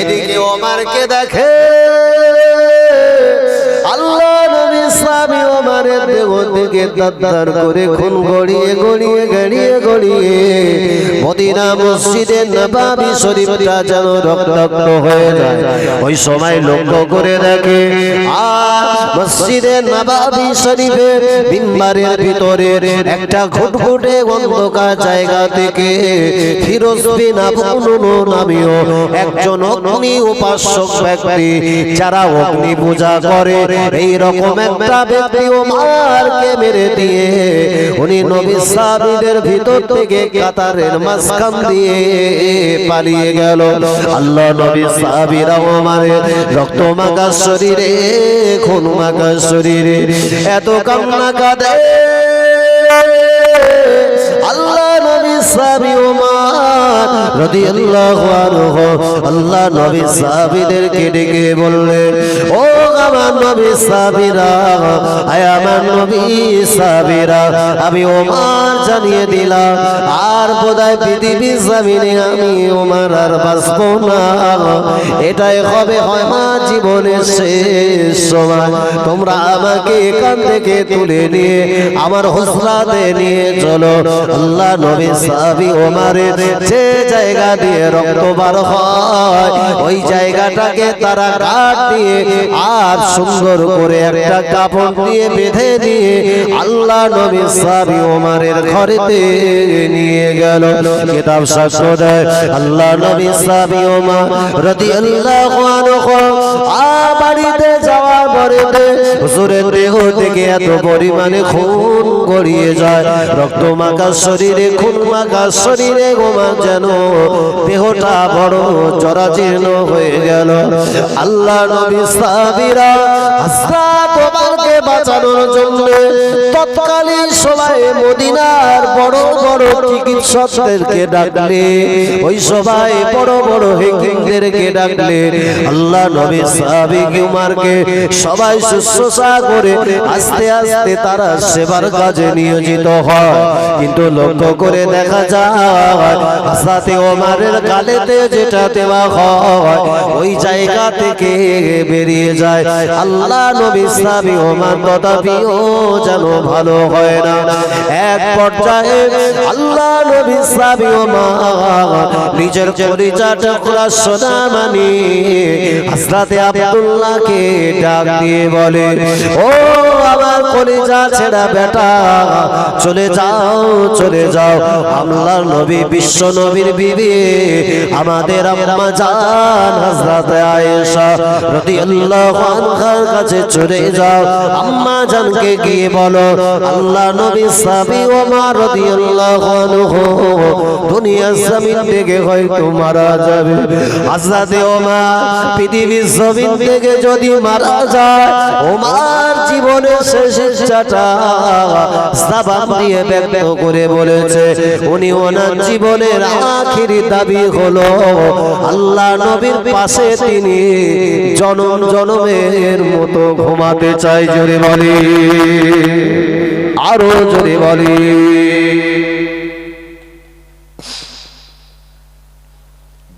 এদিকে ওমারকে দেখে আল্লাহ নবী সাহাবী ওমরের দেহ থেকে তার করে খুন গড়িয়ে গড়িয়ে গড়িয়ে গড়িয়ে। মদিনা মসজিদের নবাবি শরীফটা যেন রক্তাক্ত হয়ে যায়। ওই সময় লক্ষ্য করে দেখে আর মসজিদের নবাবি শরীফের মিম্বারের ভিতরে একটা ঘুটঘুটে অন্ধকার জায়গা থেকে ফিরোজ বিন আবু নামীয় একজন অগ্নি উপাসক ব্যক্তি, যারা অগ্নি পূজা করে। এই রকম একটা ব্যক্তি মেরে দিয়ে উনি নবী সাহাবীদের ভিতর থেকে কাতারের মাঝখান দিয়ে পালিয়ে গেল। আল্লাহ নবী সাহাবীরা ওমারের রক্ত মাখা শরীরে খুন মাখা শরীরে এত কান্না কাঁদে। সাহাবী রাদিয়াল্লাহু আনহু আল্লাহ নবী সাহাবীদেরকে ডেকে বললেন, ও আমার নবী সাহাবীরা, আয় আমার নবী সাহাবীরা, আমি ওমর জানিয়ে দিলাম, আর বোধহয় পৃথিবীর জমিনে আমি ওমর আর বাঁচবো না। এটাই হবে মা জীবনের শেষ সময়। তোমরা আমাকে এখান থেকে তুলে নিয়ে, আমার হোসলাতে নিয়ে চলো। আল্লাহ নবী সাহাবি ওমারের যে জায়গা দিয়ে রক্ত বার হয়, ওই জায়গাটাকে তারা কাট দিয়ে আর সুন্দর করে একটা কাপড় দিয়ে বেঁধে দিয়ে আল্লাহ নবী সাহাবি ওমারের ঘরেতে নিয়ে গেল। কিতাব দেয়, আল্লাহ নবী সাহাবি ওমর রাদিয়াল্লাহু আনহু, আ বাড়িতে যাওয়ার হুজুরের দেহ থেকে এত পরিমাণে খুন গড়িয়ে যায়। রক্ত মাখা শরীরে, খুন মাখা শরীরে গোমা যেন। দেহটা বড় হয়ে গেল। আল্লাহ নবী বাঁচানোর জন্য তৎকালীন সময়ে মদিনার বড় বড় চিকিৎসকদেরকে ডাকলে, ওই সবাই বড় বড় হেকিমদেরকে ডাকলে। আল্লাহ নবী সাহাবী উমারকে সবাই শুশ্রূষা করে আস্তে আস্তে তারা সেবার কাজে নিয়োজিত হয়। কিন্তু লক্ষ্য করে দেখা যায় হাসাতে ওমারের গালেতে যেটা দেওয়া হয় ওই জায়গা থেকে বেরিয়ে যায়। আল্লাহ নবী সাহাবী ওমার তথাপিও যেন ভালো হয় না। এক পর্যায়ে আল্লাহ নবী সাহাবী ওমার নিজের পরিচয়টা খোলা সোনা মানি। হাসরাতে আব্দুল্লাহকে ডাক দিয়ে বলে, ও আমার কলিজা ছেড়া বেটা, চলে যাও চলে যাও। আল্লাহর নবী, বিশ্ব নবীর বিবি, আমাদের আম্মা জান, হযরত আয়েশা রাদিয়াল্লাহু আনহার কাছে চলে যাও। আম্মা জানকে গিয়ে বলো, আল্লাহ নবী সাবি ওমর রাদিয়াল্লাহু আনহু, দুনিয়ার জমিন থেকে হয়তো মারা যাবে। হযরত ওমর পৃথিবীর জমিন থেকে যদি মারা যায় ওমর জীবনের শেষ ইচ্ছাটা সাবান দিয়ে ব্যক্ত করে বলেছে। উনি ওনার জীবনের আখিরি দাবি হলো, আল্লাহ নবীর পাশে তিনি জনম জনমের মতো ঘুমাতে চাই জোরে বলি। আরও জোরে বলি।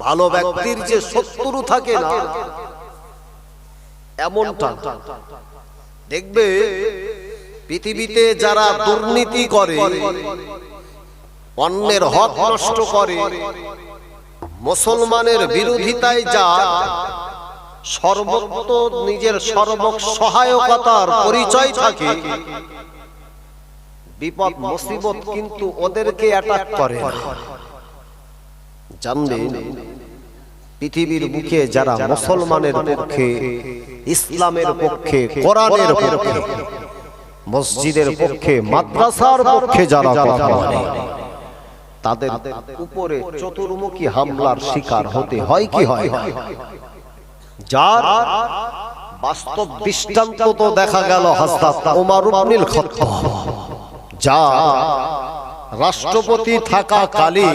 ভালো ব্যক্তির যে শত্রু থাকে না এমনটা। দেখবে পৃথিবীতে যারা দুর্নীতি করে অন্যের হক নষ্ট করে মুসলমানের বিরোধিতায় যা সর্বত্র নিজের সর্বক সহায়কতার পরিচয় থাকে। বিপদ মুসিবত কিন্তু ওদেরকে অ্যাটাক করে। না। জানবেন পৃথিবীর বুকে যারা মুসলমানের পক্ষে ইসলামের পক্ষে কোরআনের পক্ষে মসজিদের পক্ষে মাদ্রাসার পক্ষে যারা কথা বলে তাদের উপরে চতুর্মুখী হামলার শিকার হতে হয় কি হয়? যার বাস্তব দৃষ্টান্ত তো দেখা গেল হযরত ওমর ইবনুল খাত্তাব। যা রাষ্ট্রপতি থাকা কালে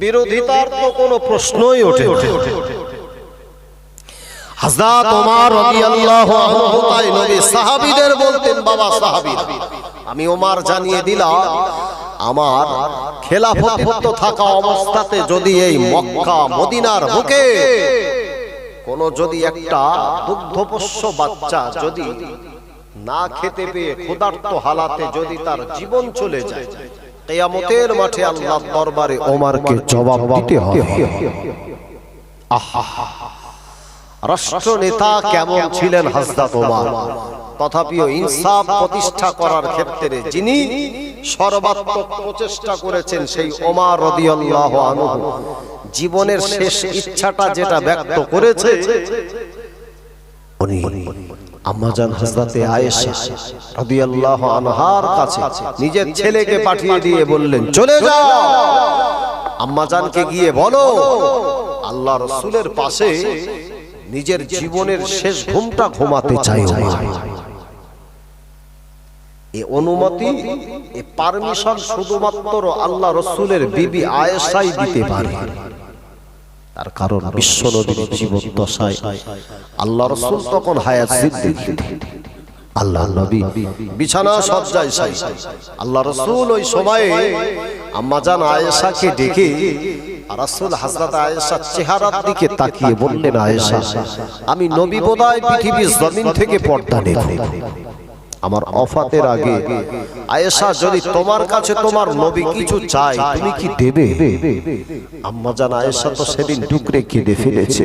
বিরোধিতার তো কোনো প্রশ্নই ওঠে হযরত ওমর রাদিয়াল্লাহু আনহু তাই বলতেন, বাবা সাহাবী, আমি ওমর জানিয়ে দিলাম, আমার খেলাফতিত্ব থাকা অবস্থাতে যদি এই মক্কা, মদিনার বুকে কোন যদি একটা দুগ্ধপোষ্য বাচ্চা যদি না খেতে পেয়ে ক্ষুধার্ত হালাতে যদি তার জীবন চলে যায় কেয়ামতের মাঠে আল্লাহ দরবারে ওমারকে জবাব দিতে হবে। রাষ্ট্র নেতা কেমন ছিলেন হাজরত ওমর? তথাপিও ইনসাফ প্রতিষ্ঠা করার ক্ষেত্রে যিনি সর্বাত্মক প্রচেষ্টা করেছেন সেই ওমর রাদিয়াল্লাহু আনহু, জীবনের শেষ ইচ্ছাটা যেটা ব্যক্ত করেছে, উনি আম্মাজান হযরতে আয়েশা রাদিয়াল্লাহু আনহার কাছে নিজের ছেলেকে পাঠিয়ে দিয়ে বললেন চলে যাও। আম্মাজানকে গিয়ে বলো আল্লাহ রসুলের পাশে নিজের জীবনের শেষ ঘুমটা ঘুমাতে চাই এ অনুমতি এ পারমিশন শুধুমাত্র আল্লাহ রসুলের বিবি আয়েশাই দিতে পারে। তার কারণ বিশ্ব নবীর জীবন দশায় আল্লাহ রসুল তখন হায়াত সিদ্দিক আল্লাহ নবী বিছানা সজ্জায় সাই। আল্লাহ রসুল ওই সময়ে আম্মাজান আয়েশাকে ডেকে রাসূল হযরত আয়েশার চেহারার দিকে তাকিয়ে বললেন, আয়েশা, আমি নবী বোধহয় পৃথিবীর জমিন থেকে পর্দা নেব। আমার অফাতের আগে। আয়েশা, যদি তোমার কাছে তোমার নবী কিছু চাই তুমি কি দেবে? আম্মা জান আয়েশা তো সেদিন টুকরে কেঁদে ফেলেছে।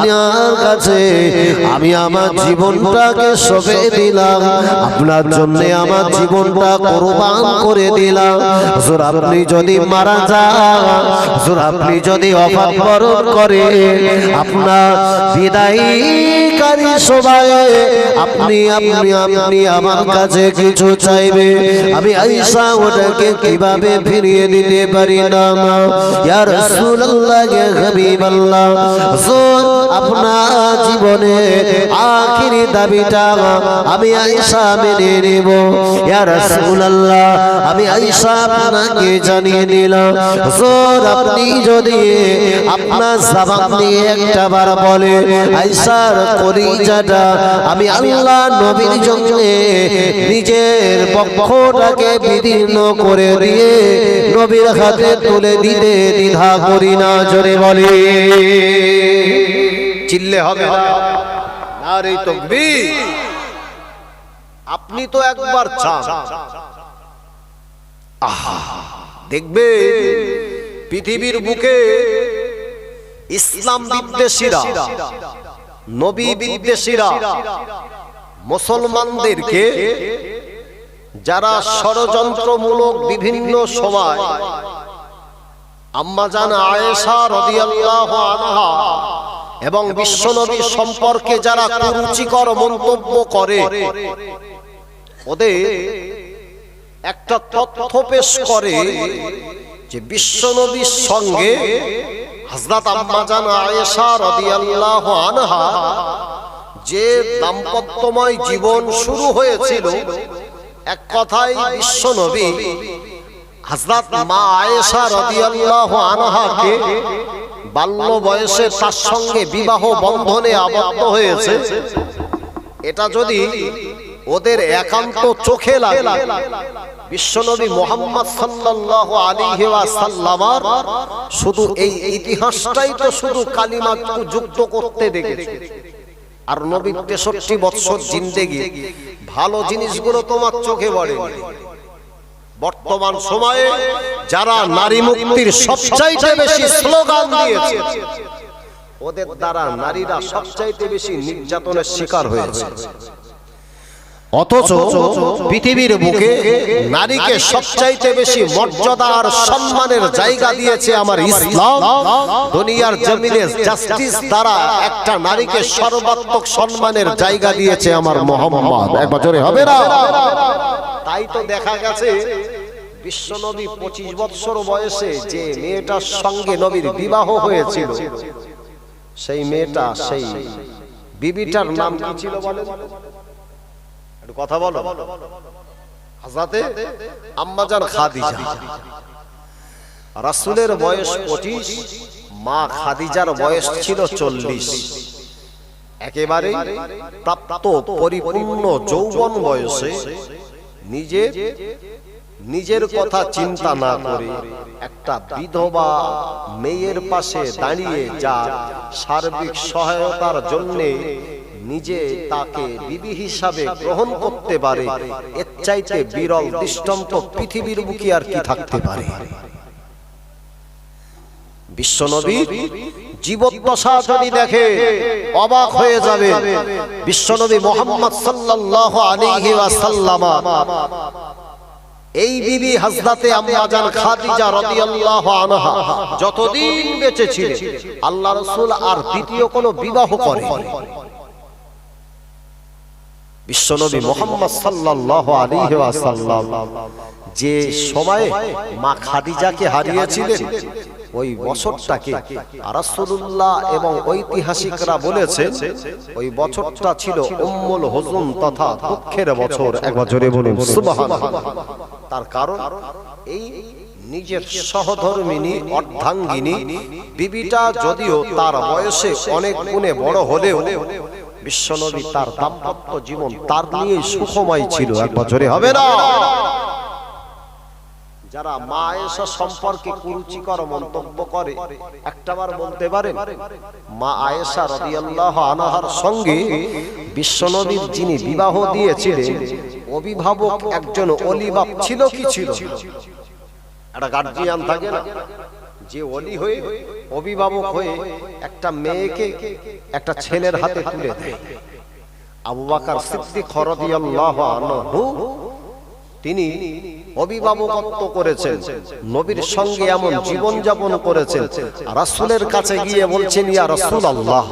আপনার কাছে, আমি আমার জীবনটাকে সবে দিলাম। আপনার জন্য আমার জীবনটা কোরবান করে দিলাম। হুজুর, আপনি যদি মারা যান, হুজুর, আপনি যদি অভাব বরণ করে আপনার বিদায়ীকারী সবাই, আপনি আপনি আপনি আমার কাছে কিছু চাইবে। আমি আইসা ওটাকে কীভাবে ফিরিয়ে দিতে পারি না ইয়া রাসূলুল্লাহ ইয়া হাবিবাল্লাহ। হুজুর, আপনার জীবনে আখিরি দাবিটা আমি আয়েশা মেনে নেব। ইয়া রাসূলুল্লাহ, আমি আয়েশা আপনাকে জানিয়ে দিলাম। হুজুর, আপনি যদি আপনার জবান দিয়ে একটা বার বলে আয়েশার কলিজাটা আমি আল্লাহ নবীর নিজের পক্ষটাকে বিদীর্ণ করে দিয়ে নবীর হাতে তুলে দিতে দ্বিধা করি না জোরে বলে। চিল্লে হবে তকবীর। আপনি তো একবার আহা, দেখবে পৃথিবীর বুকে ইসলাম বিদ্বেষীরা নবী বিদ্বেষীরা, মুসলমানদেরকে যারা ষড়যন্ত্রমূলক বিভিন্ন সময় আম্মাজান আয়েশা রাদিয়াল্লাহু আনহা এবং বিশ্বনবী সম্পর্কে যারা কুরুচিকর মন্তব্য করে, ওদের একটা তথ্য পেশ করে যে বিশ্বনবীর সঙ্গে হযরত আম্মাজান আয়েশা রাদিয়াল্লাহু আনহা যে দাম্পত্যময় জীবন শুরু হয়েছিল, এক কথায় বিশ্বনবী হযরত মা আয়েশা রাদিয়াল্লাহু আনহাকে বাল্য বয়সে তার সঙ্গে বিবাহ বন্ধনে আবদ্ধ হয়েছে। এটা যদি ওদের একান্ত চোখে লাগে বিশ্বনবী মোহাম্মদ সাল্লাল্লাহু আলাইহি ওয়াসাল্লামার শুধু এই ইতিহাসটাই তো শুধু কালিমা যুক্ত করতে দেখেছে। আর নবী তেষট্টি বৎসর জিন্দেগি, ভালো জিনিসগুলো তোমার চোখে পড়ে। বর্তমান সময়ে যারা নারী মুক্তির সবচাইতে বেশি স্লোগান দিয়েছে, ওদের দ্বারা নারীরা সবচাইতে বেশি নির্যাতনের শিকার হয়েছে। অথচ পৃথিবীর বুকে নারীকে সবচাইতে বেশি মর্যাদা আর সম্মানের জায়গা দিয়েছে আমার ইসলাম। দুনিয়ার জমিনে জাস্টিস দ্বারা একটা নারীকে সর্বাত্মক সম্মানের জায়গা দিয়েছে আমার মোহাম্মদ। এক বছরে হবে না? তাই তো দেখা গেছে বিশ্ব বিশ্বনবী পঁচিশ বৎসর বয়সে যে মেয়েটার সঙ্গে নবীর বিবাহ হয়েছিল সেই মেয়েটা সেই বিবিটার নাম কি ছিল বলেন? একটু কথা বলো। হাজাতে আম্মাজান খাদিজা। রাসূলের বয়স পঁচিশ, মা খাদিজার বয়স ছিল চল্লিশ। একেবারে প্রাপ্ত পরিপূর্ণ যৌবন বয়সে নিজে নিজের কথা চিন্তা না করে একটা বিধবা মেয়ের পাশে দাঁড়িয়ে যার সার্বিক সহায়তার জন্য নিজে তাকে বিবি হিসাবে গ্রহণ করতে পারে। এর চাইতে বিরল দৃষ্টান্ত পৃথিবীর বুকে আর কি থাকতে পারে? এই যতদিন বেঁচে ছিলেন, আল্লাহ রাসূল আর দ্বিতীয় কোনো বিবাহ করে বিশ্বনবী মোহাম্মদ সাল্লাল্লাহু আলাইহি ওয়াসাল্লাম যে সময়ে মা খাদিজাকে হারিয়েছিলেন, ওই বছরটাকে রাসূলুল্লাহ এবং ঐতিহাসিকরা বলেছেন ওই বছরটা ছিল উম্মুল হুজুন তথা দুঃখের বছর। এক বছরে বলুন, সুবহানাল্লাহ। তার কারণ, এই নিজের সহধর্মিনী, অর্ধাঙ্গিনী, বিবিটা যদিও তার বয়সে অনেক গুণে বড় হলেও বিশ্বনবী তার দাম্পত্য জীবন তার নিয়ে সুখময় ছিল। এক বছরে হবে না? যারা মা আয়েশা সম্পর্কে কুরুচিকর মন্তব্য করে একটাবার বলতে পারেন মা আয়েশা রাদিয়াল্লাহু আনহার সঙ্গে বিশ্বনবীর যিনি বিবাহ দিয়েছিলেন অভিভাবক একজন অলিবাপ ছিল কি ছিল একটা গার্জিয়ান থাকে না। যে অলি হয়ে অভিভাবক হয়ে একটা মেয়েকে একটা ছেলের হাতে তুলে দেয়। আবু বাকার সিদ্দিক তিনি অভিভাবকত্ব করেছেন, নবীর সঙ্গে এমন জীবন যাপন করেছেন। রাসূলের কাছে গিয়ে বলছেন, ইয়া রাসূলুল্লাহ,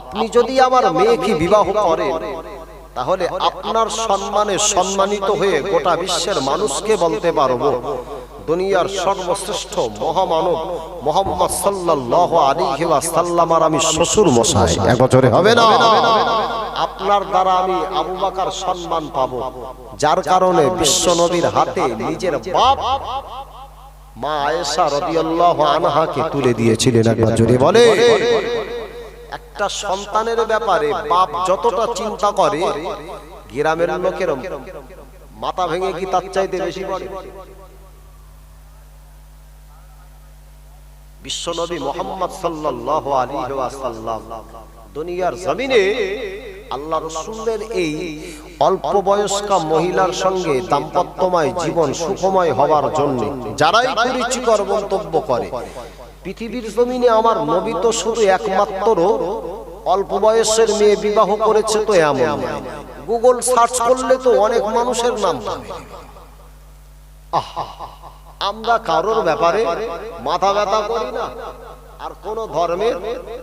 আপনি যদি আমার মেয়েকে বিবাহ করেন, তাহলে আপনার সম্মানে সম্মানিত হয়ে গোটা বিশ্বের মানুষকে বলতে পারব। দুনিয়ার সর্বশ্রেষ্ঠ মহামানব মোহাম্মদ সাল্লাল্লাহু আলাইহি ওয়াসাল্লামার আমি শ্বশুর মশাই। এক বছরে হবে না। আপনার দ্বারা আমি আবু বকর সম্মান পাবো। যার কারণে বিশ্ব নবীর হাতে নিজের বাপ মা আয়েশা রাদিয়াল্লাহু আনহাকে তুলে দিয়েছিলেন। একবার জোরে বলে, একটা সন্তানের ব্যাপারে বাপ যতটা চিন্তা করে, গ্রামের লোকের মাথা ভেঙে কি তার চাইতে বেশি পড়ে বিশ্বনবী মোহাম্মদ সাল্লাল্লাহু আলাইহি ওয়াসাল্লাম দুনিয়ার জমিনে আল্লাহ রসুলের এই অল্প বয়স্কা মহিলার সঙ্গে দাম্পত্যময় জীবন সুখময় হওয়ার জন্য যারাই কুরুচিকর মন্তব্য করে। পৃথিবীর জমিনে আমার নবী তো শুধু একমাত্র। অল্প বয়সের মেয়ে বিবাহ করেছে তো এমন গুগল সার্চ করলে তো অনেক মানুষের নাম। পাবে। আহা, আমরা কারোর ব্যাপারে মাথা ব্যথা করি না। আর কোন ধর্মের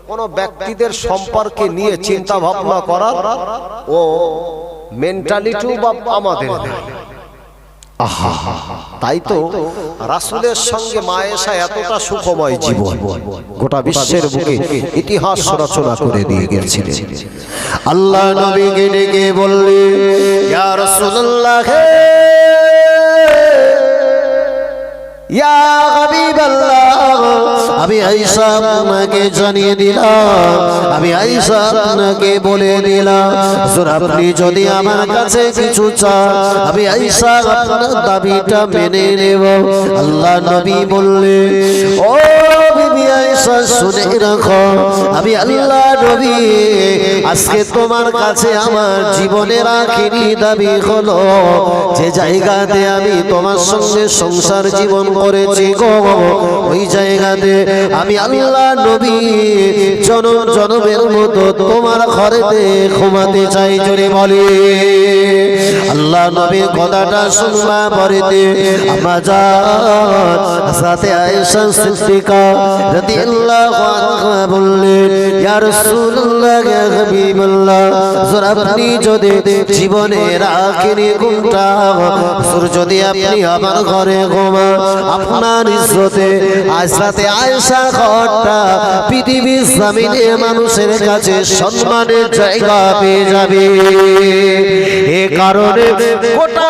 কোন ব্যক্তিদের সম্পর্কে নিয়ে চিন্তা ভাবনা করার ও মেন্টালিটিও বা আমাদের। আহা, তাই তো রাসূলের সঙ্গে মায়েশা এতটা সুখময় জীবন। গোটা বিশ্বের বুকে ইতিহাস রচনা করে দিয়ে গেছিলেন। আল্লাহ নবীকে ডেকে বললে ইয়া ইয়া হাবিবাল্লাহ আমি আয়েশা আপনাকে জানিয়ে দিলাম, আমি আয়েশা আপনাকে বলে দিলাম, হুজুর আপনি যদি আমার কাছে কিছু চান, আমি আইসা আপনার দাবিটা মেনে নেব। আল্লাহ নবী বললে ও বিবি আয়েশা, শুনে রাখো, আমি আল্লাহ নবী, আজকে তোমার কাছে আমার জীবনের আখিরি দাবি হলো, যে জায়গাতে আমি তোমার সঙ্গে সংসার জীবন করেছি গো, ওই জায়গাতে আমি আল্লাহ নবী জনম জনমের মতো তোমার ঘরেতে ঘুমাতে চাই জোরে বলে আল্লাহ নবীর কথাটা শুনবা পরেতে সাথে আয়েশা সিদ্দিকা রাদিয়াল্লাহু আনহা বললেন ইয়া রাসূলুল্লাহ ইয়া হাবিবাল্লাহ হুজুর আপনি যদি জীবনে রাখিনি ঘুমটা হুজুর যদি আপনি আমার ঘরে ঘুমা আপনার ইজ্জতে আজ রাতে আয়েশা ঘরটা পৃথিবীর জমিনে মানুষের কাছে সম্মানের জায়গা পেয়ে যাবে। এ কারণে গোটা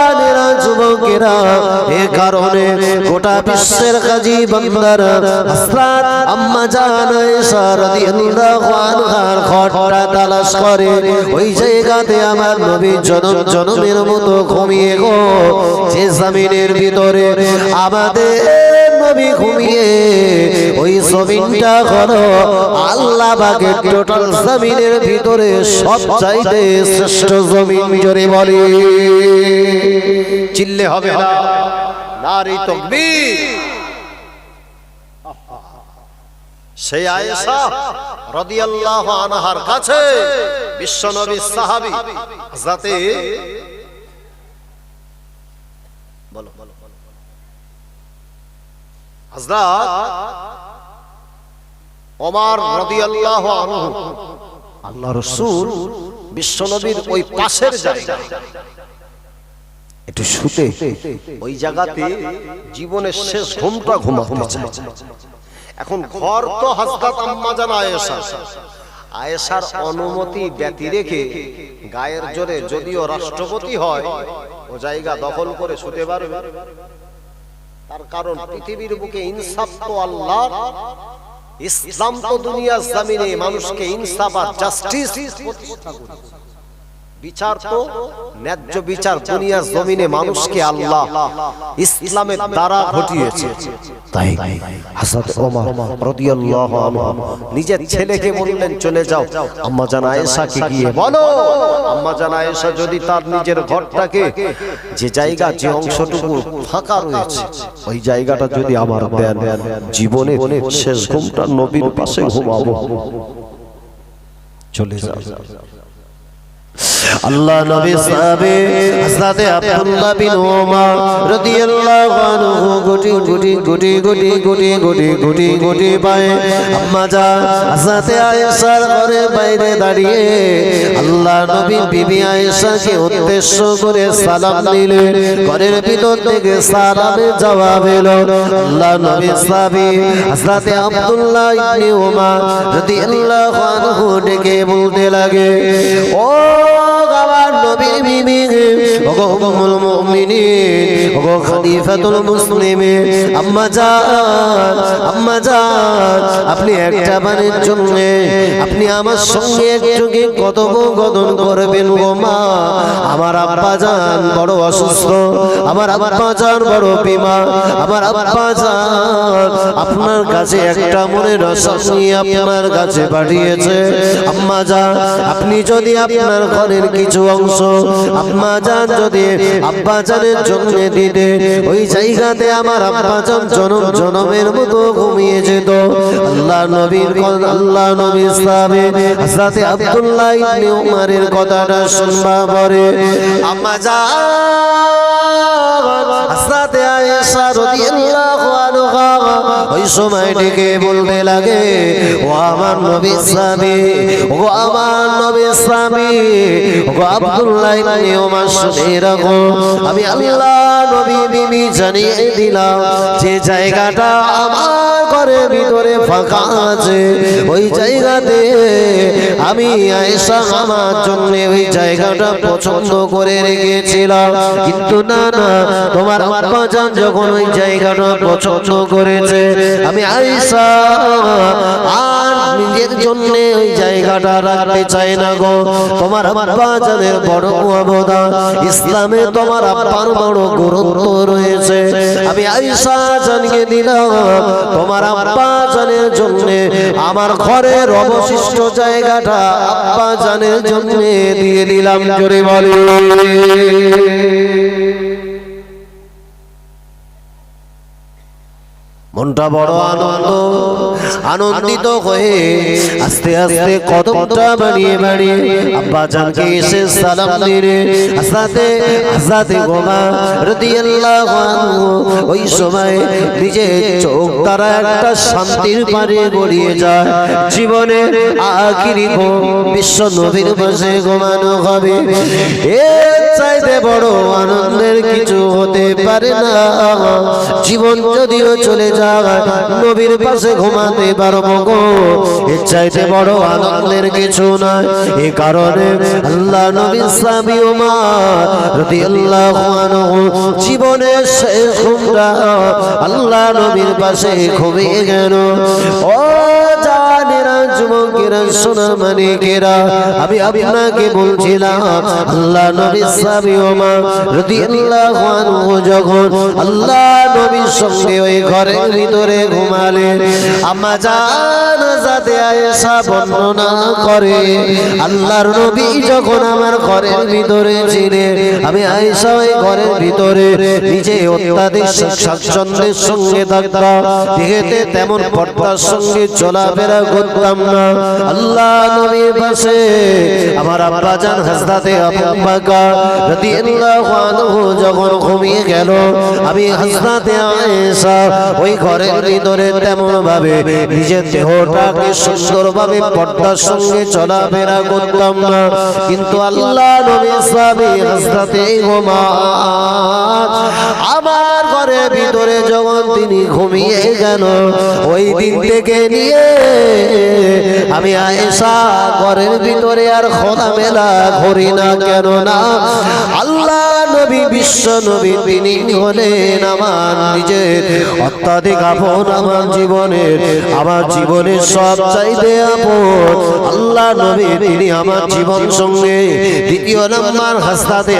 যুবকেরা এ কারণে গোটা বিশ্বের কাজী বান্দারা হযরত আম্মা জান আয়েশা রাদিয়াল্লাহু আনহার ঘরটা তালাশ করে। ওই জায়গাতে আমার নবী জনম, জনমের মতো ঘুমিয়ে গো। যে জমিনের ভিতরে আমাদের চিল্লে হবে। না। নারী তকবীর। সেই আয়েশা রাদিয়াল্লাহু আনহার কাছে বিশ্বনবী সাহাবী যাতে বলো বলো হযরত ওমর রাদিয়াল্লাহু আনহু। আল্লাহ রাসূল বিশ্বনবীর ওই পাশের জায়গা একটু শুতে। ওই জায়গাতে জীবনের শেষ ঘুমটা ঘুমাতে চায়। এখন ঘর তো হযরত আম্মা জান আয়েশা আয়েশার অনুমতি ব্যতি রেখে গায়ের জোরে যদিও রাষ্ট্রপতি হয়, ও জায়গা দখল করে শুতে পারবে। তার কারণ পৃথিবীর বুকে ইনসাফ তো আল্লাহ ইসলাম তো দুনিয়ার জমিনে মানুষকে ইনসাফ আর জাস্টিস প্রতিষ্ঠা করেছে। বিচার তো ন্যায্য বিচার দুনিয়ার জমিনে মানুষকে আল্লাহ ইসলামের দ্বারা ঘটিয়েছে। তাই হাসাত ওমর রাদিয়াল্লাহু আনহু নিজের ছেলেকে বললেন চলে যাও। আম্মা জান আয়েশাকে গিয়ে বলো। আম্মা জান আয়েশা যদি তার নিজের ঘরটাকে যে জায়গা যে অংশটুকু ফাঁকা রয়েছে ওই জায়গাটা যদি আমার দেন জীবনে শেষ ঘুমটা নবীর পাশে ঘুমাবো। চলে যাও। আল্লাহ নবী সাহাবে হযরত আব্দুল্লাহ বিন ওমর রাদিয়াল্লাহু আনহু গুটি গুটি গুটি গুটি গুটি গুটি গুটি গুটি পায়ে আম্মা জান হযরত আয়েশার ঘরে বাইরে দাঁড়িয়ে আল্লাহ নবী বিবি আয়েশাকে উদ্দেশ্য করে সালাম দিলেন। ঘরের ভিতর থেকে সালামের জবাব এলো। আল্লাহ নবী সাহাবী হযরত আব্দুল্লাহ ইবনে ওমর রাদিয়াল্লাহু আনহু ডেকে বলতে লাগে, ও আমার নবী বিবি ওগো খলিফাতুল মুসলিমিন আম্মা জান আম্মা জান, আপনি একটা বারের জন্য, আপনি আমার সঙ্গে একযোগে কথোপকথন করবেন গো মা। আমার আব্বা জান বড় অসুস্থ, আমার আব্বা জান বড় বিমার। আমার আব্বা জান আপনার কাছে একটা মনে রসদ নিয়ে আপনার কাছে পাঠিয়েছে। আম্মা জান, আপনি যদি আপনার ঘরের কিছু অংশ, আম্মা জান যদি আব্বা জানের জন্য দিতে ওই জায়গাতে আমার আব্বা জান জনম জনমের মতো ঘুমিয়ে যেত। আল্লাহ নবীর কথা- আল্লাহ নবী ইসলামে হযরতে আব্দুল্লাহ ইবনে উমারের কথাটা শুনবা পরে। আম্মা যা হযরতে আয়েশা ওই সময় ডেকে বলতে লাগে, ও আমার নবী ইসলামী ও আমার নবী ইসলামী ও আব্দুল্লাহ ইবনে শুনে রাখো আমি আল্লাহ নবী বিবি জানিয়ে দিলাম, যে জায়গাটা আমার ঘরের ভিতরে ফাঁকা আছে, ওই জায়গাতে আমি আয়েশা আমার জন্য ওই জায়গাটা পছন্দ করে রেখেছিলাম। কিন্তু না না, তোমার আব্বা যখন ওই জায়গাটা পছন্দ করেছে আমি আইসা আর নিজের জন্য ওই জায়গাটা রাখতে চাই না গো। তোমার আব্বা জানের বড় অবদান। ইসলামে তোমার আব্বার বড় গুরুত্ব রয়েছে। আমি আইসা জানিয়ে দিলাম, তোমার আব্বা জানের জন্য, আমার ঘরের অবশিষ্ট জায়গাটা আব্বা জানের জন্য দিয়ে দিলাম। জোরে বলে মনটা বড় আনন্দ, আনন্দিত হয়ে আস্তে আস্তে কদমটা বাড়িয়ে বাড়িয়ে, আব্বা জানকে এসে সালাম দিলে। আসাতে আসাতে গোমা রাদিয়াল্লাহু আনহু, ওই সময় নিজে চোখ দ্বারা একটা শান্তির পারে গড়িয়ে যায়। জীবনে আখিরি গো, বিশ্ব নবীর পাশে ঘুমানো হবে। এর চাইতে বড় আনন্দের কিছু হতে পারে না। জীবন যদিও চলে যায় নবীর পাশে ঘুমাতে পারব গো। চাইতে বড় আনন্দের কিছু নয়। এ কারণে আল্লাহ নবী সাবি ওমর জীবনের শেষ ঘুমটা আল্লাহ নবীর পাশে ঘুমিয়ে গেল। ও যুবকেরা, সোনা মানিকেরা আমি আপনাকে বলছিলাম, আল্লাহ নবী সাবি ওমর রাদিয়াল্লাহু আনহু যখন আল্লাহ নবীর সঙ্গে ওই ঘরের ভিতরে ঘুমালেন, আম্মা জান যাতে আয়েশা বর্ণনা করে, আল্লাহর নবী যখন আমার ঘরের ভিতরে ছিলেন, আমি আয়েশা ওই ঘরের ভিতরে নিজে অত্যাধিক স্বাচ্ছন্দ্যের সঙ্গে থাকতাম যেহেতু তেমন পর্দার সঙ্গে চলাফেরা করতাম না। আল্লাহ নবীর পাশে আমার আব্বা জান হাসদাতে আবু বকর রাদিয়াল্লাহু আনহু যখন ঘুমিয়ে গেল, আমি হাসদাতে আয়েশা ওই ঘরের ভিতরে তেমন ভাবে নিজের দেহটাকে সুন্দরভাবে পর্দার সঙ্গে চলাফেরা করতাম না। কিন্তু আল্লাহ নবী সাবি হাসদাতে ওমর আমার ঘরের ভিতরে যখন তিনি ঘুমিয়ে গেল, ওই দিন থেকে নিয়ে আমি আয়েশা ঘরের ভিতরে আর খোদা মেলা ঘুরি না কেন না আল্লাহ নবী, বিশ্ব নবী তিনি হলেন আমার নিজের। অত্যাধিক আপন আমার জীবনের আমার জীবনের সব চাইতে আপন। আল্লাহ নবী, তিনি আমার জীবন সঙ্গে। দ্বিতীয় নাম্বার হাসতাতে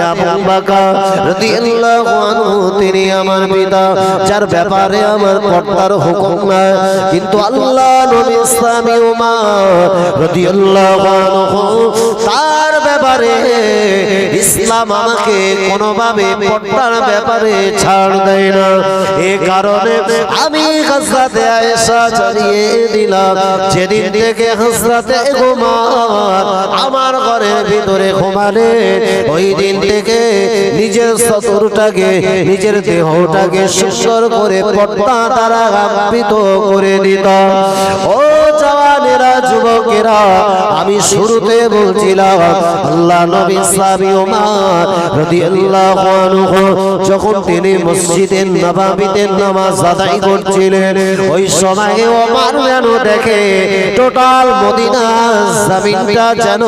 তিনি আমার পিতা, যার ব্যাপারে আমার পর্দার হুকুম নাই। কিন্তু আল্লাহ নবী ইসলামী উমার রাদিয়াল্লাহু আনহু, তার ব্যাপারে ইসলাম আমাকে কোনোভাবে পর্দার ব্যাপারে ছাড় দেয় না। এ কারণে আমি হজরতে আয়েশা জানিয়ে দিলাম, যেদিন থেকে হজরতে ঘুমার আমার ঘরের ভিতরে ঘুমালে, ওই দিন থেকে নিজের সতরটাকে নিজের দেহটাকে সুন্দর করে পর্দা দ্বারা আবৃত করে দিত ও জওয়ানেরা, যুবকেরা, আমি শুরুতে বলছিলাম, আল্লাহ নবী সাবি ওমর রাদিয়াল্লাহু আনহু, যখন তিনি মসজিদের নবাবিতে নামাজ আদায় করছিলেন, ওই সময়ে ওমর যেন দেখে, টোটাল মদিনা জমিনটা যেন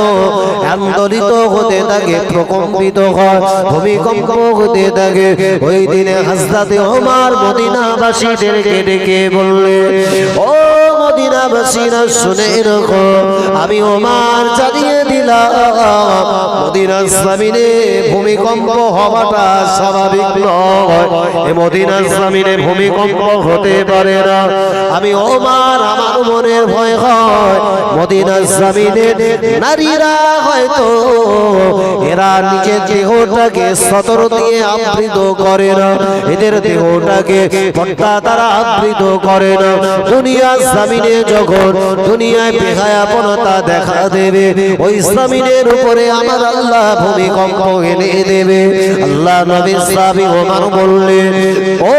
আন্দোলিত হতে থাকে, প্রকম্পিত হয়, ভূমিকম্প হতে থাকে। ওই দিনে হাজরাতে ওমর মদিনাবাসীদেরকে ডেকে বললে ও মদিনাবাসীরা শুনে রাখো আমি ওমার জানিয়ে দিলাম। মদিনার জমিনে ভূমিকম্প হওয়াটা স্বাভাবিক নয়। এ মদিনার জমিনে ভূমিকম্প হতে পারে না। আমি ওমার আমার মনের ভয় হয়। মদিনার জমিনে নারীরা হয়তো, এরা নিজের দেহটাকে সতর দিয়ে আবৃত করে না। এদের দেহটাকে দ্বারা আবৃত করে না। দুনিয়ার জমিনে যখন দুনিয়ায় বেহায়াপনতা দেখা দেবে। ওই ইসলামীদের উপরে আমার আল্লাহ ভূমিকম্প এনে দেবে। আল্লাহ নবী সাবি ওমর বললেন, ও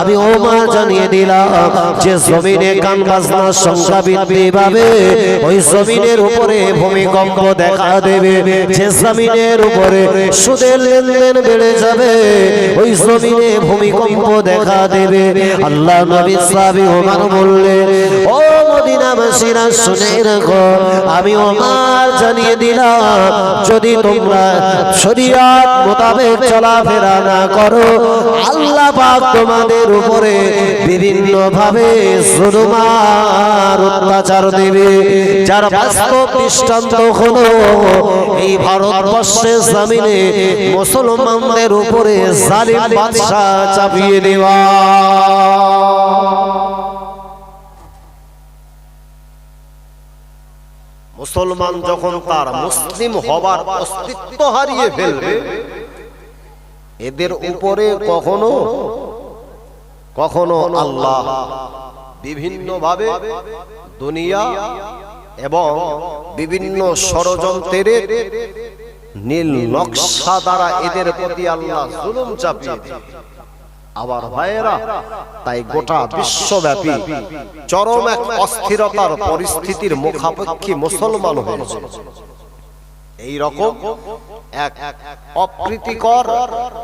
আমি ওমর জানিয়ে দিলাম যে জমিনে গান পাবে ওই জমিনের উপরে ভূমিকম্প দেখা দেবে। যে জমিনের উপরে সুদের লেনদেন বেড়ে যাবে, ওই জমিনে ভূমিকম্প দেখা দেবে। আল্লাহ নবী সাবি ওমর বললে ও মদিনাবাসীরা শুনে রাখো, আমি ওমর জানিয়ে দিলাম, যদি তোমরা শরিয়াত মোতাবেক চলাফেরা না করো আল্লাহ পাক তোমাদের উপরে বিভিন্ন ভাবে জুলুমার অত্যাচার দেবে। যার বাস্তব দৃষ্টান্ত হলো এই ভারতবর্ষের জমিনে মুসলমানদের উপরে জালিম বাদশাহ চাপিয়ে দেওয়া। মুসলমান যখন তার মুসলিম হবার অস্তিত্ব হারিয়ে ফেলবে এদের উপরে কখনো কখনো আল্লাহ। বিভিন্ন ভাবে দুনিয়া এবং বিভিন্ন ষড়যন্ত্রের নীল নকশা দ্বারা এদের প্রতি আল্লাহ জুলুম চাপিয়ে। আবার ভাইয়েরা তাই গোটা বিশ্বব্যাপী চরম এক অস্থিরতার পরিস্থিতির মুখাপেক্ষী মুসলমান হয়েছে। এই রকম এক অপ্রীতিকর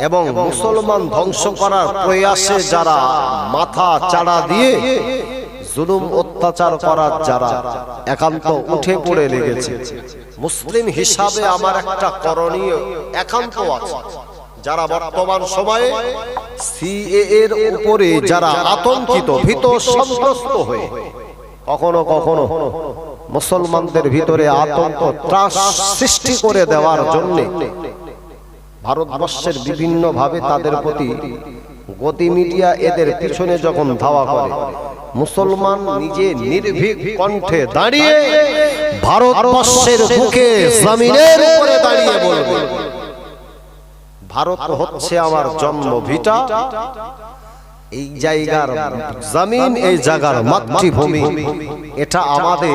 এবং মুসলমান ধ্বংস করার প্রয়াসে যারা মাথা চাড়া দিয়ে জুলুম অত্যাচার করার যারা একান্ত উঠে পড়ে লেগেছে। মুসলিম হিসাবে আমার একটা করণীয় একান্ত আছে। যারা বর্তমান সময়ে সিএ এর উপরে যারা আতঙ্কিত ভীত সন্ত্রস্ত হয়ে। কখনো কখনো মুসলমানদের ভিতরে আতঙ্ক, ত্রাস সৃষ্টি করে দেওয়ার জন্য ভারতবর্ষের বিভিন্ন ভাবে তাদের প্রতি গতি মিডিয়া এদের পিছনে যখন ধাওয়া করে, মুসলমান নিজে নির্ভীক কণ্ঠে দাঁড়িয়ে ভারতবর্ষের বুকে জমিনের উপরে দাঁড়িয়ে বলবে, ভারত হচ্ছে আমার জন্ম ভিটা, এই জায়গার জমিন, এই জায়গার মাতৃভূমি, এটা আমাদের